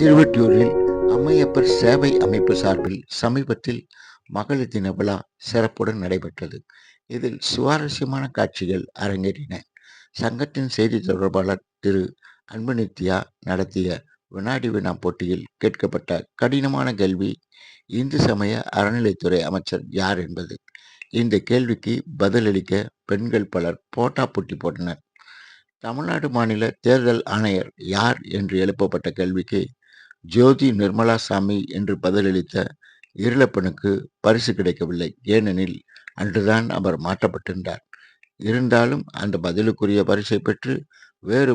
திருவொற்றியூரில் அம்மையப்பர் சேவை அமைப்பு சார்பில் சமீபத்தில் மகளிர் தின விழா சிறப்புடன் நடைபெற்றது. இதில் சுவாரஸ்யமான காட்சிகள் அரங்கேறின. சங்கத்தின் செய்தி தொடர்பாளர் திரு. அன்புநித்யா நடத்திய வினாடி வினா போட்டியில் கேட்கப்பட்ட கடினமான கேள்வி இந்து சமய அறநிலைத்துறை அமைச்சர் யார் என்பது. இந்த கேள்விக்கு பதிலளிக்க பெண்கள் பலர் போட்டா போட்டி போட்டனர். தமிழ்நாடு மாநில தேர்தல் ஆணையர் யார் என்று எழுப்பப்பட்ட கேள்விக்கு ஜோதி நிர்மலா சாமி என்று பதிலளித்த இருளப்பனுக்கு பரிசு கிடைக்கவில்லை. ஏனெனில் அன்றுதான் அவர் மாற்றப்பட்டிருந்தார். இருந்தாலும் அந்த பதிலுக்குரிய பரிசை பெற்று வேறு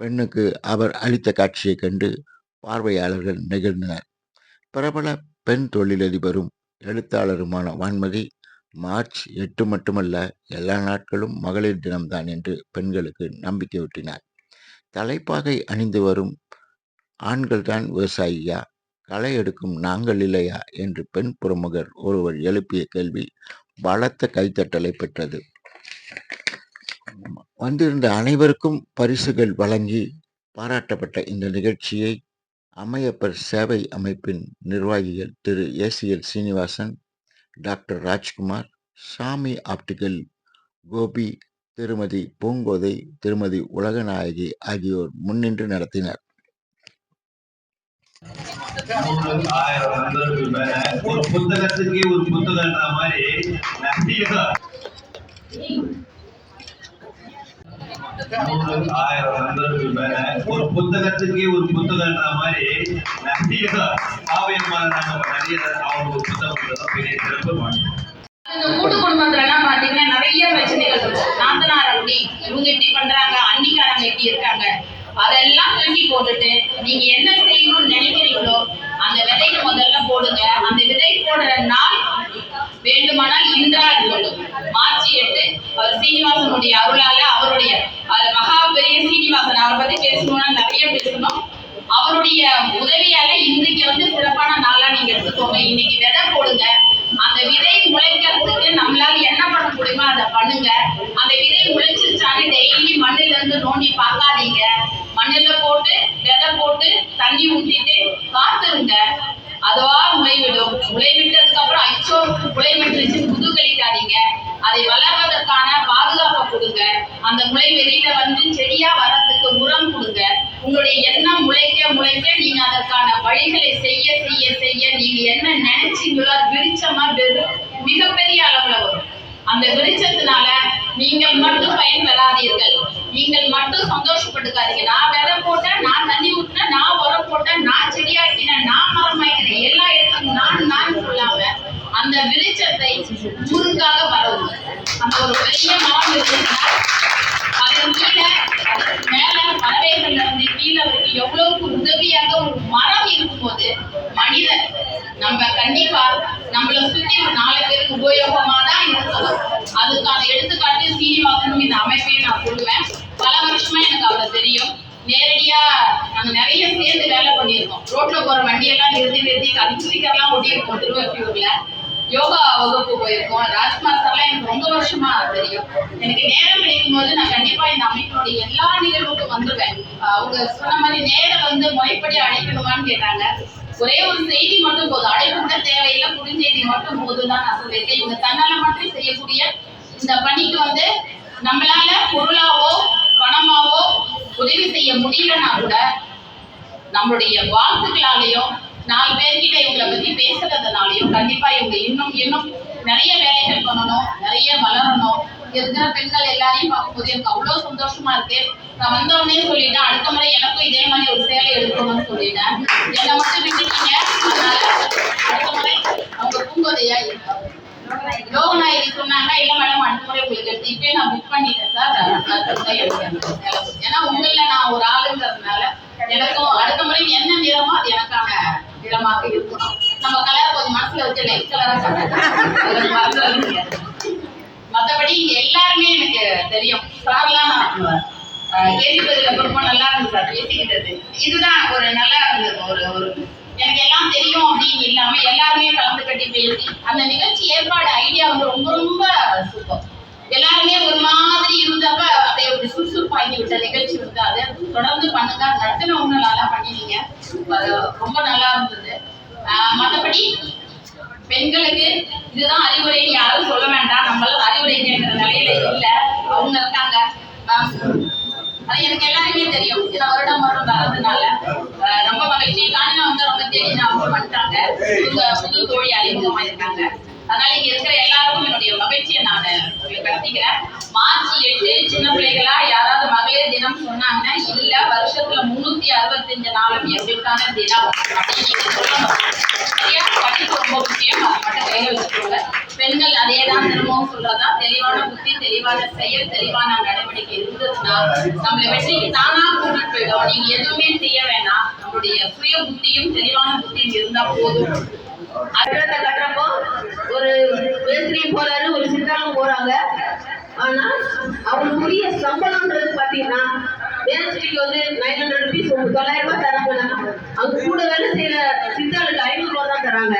பெண்ணுக்கு அவர் அளித்த காட்சியைக் கண்டு பார்வையாளர்கள் நெகிழ்ந்தனர். பிரபல பெண் தொழிலதிபரும் எழுத்தாளருமான வான்மதி மார்ச் எட்டு மட்டுமல்ல எல்லா நாட்களும் மகளிர் தினம்தான் என்று பெண்களுக்கு நம்பிக்கை ஊட்டினார். தலைப்பாகை அணிந்து வரும் ஆண்கள்தான் விவசாயியா? களை எடுக்கும் நாங்கள் இல்லையா? என்று பெண் பிரமுகர் ஒருவர் எழுப்பிய கேள்வி பலத்த கைத்தட்டலை பெற்றது. வந்திருந்த அனைவருக்கும் பரிசுகள் வழங்கி பாராட்டப்பட்ட இந்த நிகழ்ச்சியை அமையப்பர் சேவை அமைப்பின் நிர்வாகிகள் திரு. A C L Seenivasan doctor Rajkumar Sami optical Gopi திருமதி பூங்கோதை திருமதி உலகநாயகி ஆகியோர் முன்னின்று நடத்தினர். ஆயிரம் நண்பர்கள் மேல ஒரு புத்தகத்துக்கே ஒரு புத்தகன்ற மாதிரி ஆயிரம் நண்பர்கள் மேல ஒரு புத்தகத்துக்கே ஒரு மாதிரி நிறைய காவியமான நிறைய அவங்க புத்தகம் பெரிய சிறப்பு மாட்டோம் கூட்டு குடும்பத்துல எல்லாம் பாத்தீங்கன்னா நிறைய பிரச்சனைகள் நாத்தனார் அப்படி இவங்க இப்படி பண்றாங்க அன்னிக்காரங்க இப்படி இருக்காங்க. அதெல்லாம் தூக்கி போட்டுட்டு நீங்க என்ன செய்யணும்னு நினைக்கிறீங்களோ அந்த விதையை முதல்ல போடுங்க. அந்த விதை போடுற நாள் வேண்டுமானால் இன்றா இருக்கட்டும் மார்ச் எட்டு அவர் சீனிவாசனுடைய அருளால அவருடைய அது மகா பெரிய சீனிவாசன் அவரை பத்தி பேசணும்னா நிறைய பேசணும். அவருடைய உதவியால இன்றைக்கு வந்து சிறப்பான நாளா நீங்க எடுத்துக்கோங்க. இன்னைக்கு விதை போடுங்க. அந்த விதை முளைக்கிறதுக்கு நம்மளால என்ன பண்ண முடியுமோ அதை பண்ணுங்க. அந்த விதை முளைச்சிருச்சாலே டெய்லி மண்ணில இருந்து நோண்டி பார்க்காதீங்க. மண்ணில போட்டு விதை போட்டு தண்ணி ஊத்திட்டு காத்துருங்க. அதுவா முளைவிடும். முளைவிட்டதுக்கு அப்புறம் அச்சோ முளை விட்டுருச்சு முதுகலிக்காதீங்க. அதை வளர்வதற்கான பாதுகாப்பை கொடுங்க. அந்த முளை வெளியில வந்து செடியா வர்றதுக்கு உரம் கொடுங்க. உங்களுடைய எண்ணம் முளைக்க முளைக்க நீங்க அதற்கான வழிகளை செய்ய செய்ய செய்ய நீங்க என்ன நினைச்சீங்களோ அது வெறும் மிகப்பெரிய அளவுல வரும். அந்த விருச்சத்தினால நீங்கள் மட்டும் பயன்பெறாதீர்கள் நீங்கள் மட்டும் சந்தோஷப்பட்டுக்காதீங்க நான் விதை போட்டேன் நான் தண்ணி ஊற்றினேன் நான் உரம் போட்டேன் நான் செடியாக்கினேன் நான் மரமாக்கினேன் எல்லா இடத்துக்கும் நான் நான் சொல்லாம அந்த விருச்சத்தை ஊருக்காக வரவும் அந்த ஒரு பெரிய மரம் இருக்குன்னா மரம் இருக்கும்போது மனிதன் நம்ம கண்டிப்பா நம்மள சுத்தி ஒரு நாலு பேருக்கு உபயோகமா தான் இருக்கணும். அதுக்கான எடுத்துக்காட்டு சீனிவாசனும் இந்த அமைப்பையும் நான் சொல்லுவேன் பல வருஷமா எனக்கு அவரை தெரியும். நேரடியா நாங்க நிறைய சேர்ந்து வேலை பண்ணியிருக்கோம். ரோட்ல போற வண்டியெல்லாம் நிறுத்தி நிறுத்தி கண் ஸ்டிக்கர்லாம் ஒட்டியிருக்கோம் திருவற்றியூர்ல. யோகா வகுப்பு போயிருக்கோம். ராஜ்குமார் சார்லாம் எனக்கு ரொம்ப வருஷமா தெரியும். எனக்கு நேரம் கிடைக்கும் போது நான் கண்டிப்பா இந்த அமைப்பினுடைய எல்லா நிகழ்வுக்கும் வந்துருவேன். அவங்க சொன்ன மாதிரி நேரம் வந்து முறைப்படி அழைக்கணுமான்னு கேட்டாங்க. ஒரே ஒரு செய்தி மட்டும் போதும். அழைப்பு கூட தேவையில்லை குறுஞ்செய்தி மட்டும் போதும் தான் நான் சொல்லியிருக்கேன். இவங்க தன்னால மட்டும் செய்யக்கூடிய இந்த பணிக்கு வந்து நம்மளால பொருளாவோ பணமாவோ உதவி செய்ய முடியலன்னா கூட நம்மளுடைய வாழ்த்துக்களாலையும் நாலு பேர்கிட்ட இவங்களை பத்தி பேசுறதுனாலையும் கண்டிப்பா இவங்க இன்னும் இன்னும் நிறைய வேலைகள் பண்ணணும் நிறைய வளரணும். இருக்கிற பெண்கள் எல்லாரையும் பார்க்கும்போது எனக்கு அவ்வளவு சந்தோஷமா இருக்கு. நான் வந்த சொல்லிட்டேன். அடுத்த முறை எனக்கும் இதே மாதிரி ஒரு சேலை எடுக்கணும்னு சொல்லிட்டேன். என்னை மட்டும் விட்டுட்டீங்க. அதனால அடுத்த முறை அவங்க பூங்கோதையா இருக்காங்க. லோகநாயகி சொன்னாங்க இல்ல மேடம் அடுத்த முறை உங்களுக்கு எடுத்து. இப்பயே நான் புக் பண்ணிட்டேன் சார் அடுத்த எடுக்கிறேன் ஏன்னா உங்கள நான் ஒரு ஆளுங்கிறதுனால எனக்கும் அடுத்த முறை என்ன நிறமோ அது எனக்கான நிறமாக இருக்கணும் நம்ம கலர் கொஞ்சம் மனசுல வச்சு லைட் கலரா மற்றபடி மத்தபடி இங்க எல்லாருமே எனக்கு தெரியும். சார்லாம் நான் கேள்விப்பதில் ரொம்ப நல்லா இருந்துச்சு சார் பேசிக்கிட்டது இதுதான் ஒரு நல்லா இருந்தது ஒரு ஒரு எனக்கு எல்லாம் தெரியும் அப்படின்னு இல்லாம எல்லாருமே கலந்து கட்டி பேசி அந்த நிகழ்ச்சி ஏற்பாடு ஐடியா வந்து ரொம்ப ரொம்ப சூப்பர் எல்லாருமே ஒரு மாதிரி இருந்தப்ப அதை ஒரு சுறுசுறுப்பாக்கி விட்ட நிகழ்ச்சி வந்து அதை. தொடர்ந்து பண்ணுங்க. நடத்தினவங்க நல்லா பண்ணினீங்க. ரொம்ப நல்லா இருந்தது. ஆஹ் மத்தபடி பெண்களுக்கு இதுதான் அறிவுரைன்னு யாரும் சொல்ல வேண்டாம். நம்மளால அறிவுரைங்கிற நிலையில இல்ல. அவங்க இருக்காங்க. மேம் எனக்கு எல்லாருமே தெரியும். ஏன்னா வருடம் வருடம் வர்றதுனால ஆஹ் ரொம்ப மகிழ்ச்சி. காணினா வந்து ரொம்ப தேடி அவங்க பண்ணிட்டாங்க. இவங்க புது தோழி அறிமுகமாயிருக்காங்க. அதனால இங்க இருக்கிற எல்லாருக்கும் என்னுடைய மகிழ்ச்சியை நான் கடத்திக்கிறேன் மார்ச் எட்டு சின்ன பிள்ளைகளா யாராவது மகளிர் தினம் சொன்னாங்கன்னா இல்ல வருஷத்துல முன்னூத்தி அறுபத்தஞ்சு நாளும் எங்களுக்கான தினம். அப்படின்னு நீங்க சொல்லணும். சரியா? படிப்பு ரொம்ப முக்கியம். அதை மட்டும் கையில் வச்சுக்கோங்க. பெண்கள் அதே தான் திரும்பவும் சொல்றதா? தெளிவான புத்தி தெளிவான செயல் தெளிவான நடவடிக்கை இருந்ததுன்னா நம்மளை வெற்றிக்கு தானா கூட்டிட்டு போயிடும். நீங்க எதுவுமே செய்ய வேணாம். நம்மளுடைய சுய புத்தியும் தெளிவான புத்தியும் இருந்தா போதும். அதுல போறாரு ஒரு சித்தாளும் போறாங்க. ஆனா அவங்களுக்குரிய சம்பளம்ன்றது பாத்தீங்கன்னா மேஸ்திரிக்கு வந்து நைன் ஹண்ட்ரட் ருபீஸ் தொள்ளாயிரம் ரூபாய் தராங்கன்னா அவங்க கூட வேலை செய்யற சித்தாளுக்கு ஐநூறு ரூபாய் தான் தராங்க.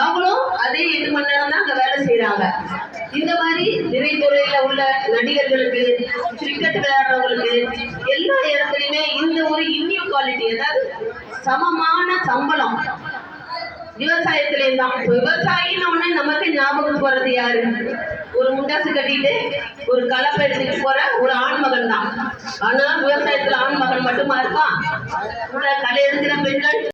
அவங்களும் அதே எட்டு மணி நேரம் தான் அங்க வேலை செய்யறாங்க இந்த மாதிரி திரைத்துறையில உள்ள நடிகர்களுக்கு கிரிக்கெட் விளையாடுறவங்களுக்கு எல்லா இடத்துலயுமே இந்த ஒரு இன்இக்வாலிட்டி அதாவது சமமான சம்பளம் விவசாயத்திலேயும் தான். விவசாயம் ஞாபகத்துக்கு வர்றது ஞாபகம் போறது யாரு? ஒரு முண்டாசு கட்டிட்டு ஒரு கலப்பை எடுத்துட்டு போற ஒரு ஆண் மகன் தான். ஆனா விவசாயத்துல ஆண் மகன் மட்டுமா இருப்பான்? கலை இருக்கிற பெண்கள்